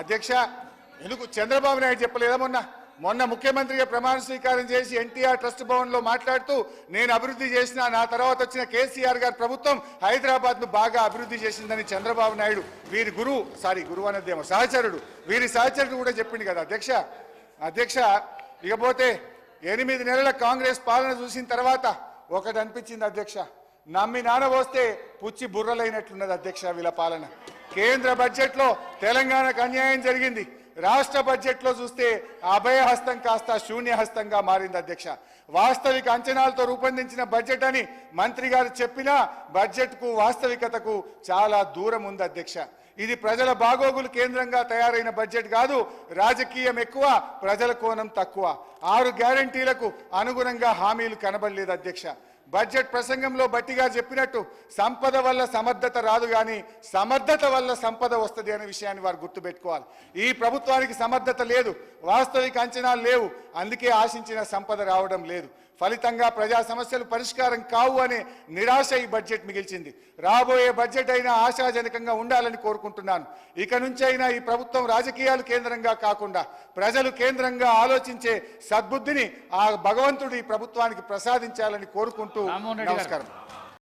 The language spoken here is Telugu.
అధ్యక్ష ఎందుకు చంద్రబాబు నాయుడు చెప్పలేదా మొన్న? మొన్న ముఖ్యమంత్రిగా ప్రమాణ స్వీకారం చేసి ఎన్టీఆర్ ట్రస్ట్ భవన్లో మాట్లాడుతూ నేను అభివృద్ధి చేసిన నా తర్వాత వచ్చిన కేసీఆర్ గారి ప్రభుత్వం హైదరాబాద్ను బాగా అభివృద్ధి చేసిందని చంద్రబాబు నాయుడు వీరి గురువు సారీ గురువు అనేదేమో సహచరుడు వీరి సహచరుడు కూడా చెప్పింది కదా అధ్యక్ష. అధ్యక్ష ఇకపోతే ఎనిమిది నెలల కాంగ్రెస్ పాలన చూసిన తర్వాత ఒకటి అనిపించింది అధ్యక్ష. నమ్మి నాన్న వస్తే పుచ్చి బుర్రలైనట్లున్నది అధ్యక్ష వీళ్ళ పాలన. కేంద్ర బడ్జెట్లో తెలంగాణకు అన్యాయం జరిగింది. రాష్ట్ర బడ్జెట్లో చూస్తే అభయహస్తం కాస్త శూన్యహస్తంగా మారింది అధ్యక్ష. వాస్తవిక అంచనాలతో రూపొందించిన బడ్జెట్ అని మంత్రి గారు చెప్పినా బడ్జెట్కు వాస్తవికతకు చాలా దూరం ఉంది అధ్యక్ష. ఇది ప్రజల బాగోగులు కేంద్రంగా తయారైన బడ్జెట్ కాదు రాజకీయం ఎక్కువ ప్రజల కోణం తక్కువ. ఆరు గ్యారంటీలకు అనుగుణంగా హామీలు కనబడలేదు అధ్యక్ష. బడ్జెట్ ప్రసంగంలో బట్టిగా చెప్పినట్టు సంపద వల్ల సమర్థత రాదు కానీ సమర్థత వల్ల సంపద వస్తుంది అనే విషయాన్ని వారు గుర్తుపెట్టుకోవాలి. ఈ ప్రభుత్వానికి సమర్థత లేదు వాస్తవిక అంచనాలు లేవు. అందుకే ఆశించిన సంపద రావడం లేదు. ఫలితంగా ప్రజా సమస్యలు పరిష్కారం కావు అనే నిరాశ ఈ బడ్జెట్ మిగిల్చింది. రాబోయే బడ్జెట్ అయినా ఆశాజనకంగా ఉండాలని కోరుకుంటున్నాను. ఇక నుంచి అయినా ఈ ప్రభుత్వం రాజకీయాలు కేంద్రంగా కాకుండా ప్రజలు కేంద్రంగా ఆలోచించే సద్బుద్ధిని ఆ భగవంతుడు ఈ ప్రభుత్వానికి ప్రసాదించాలని కోరుకుంటూ. నమస్కారం.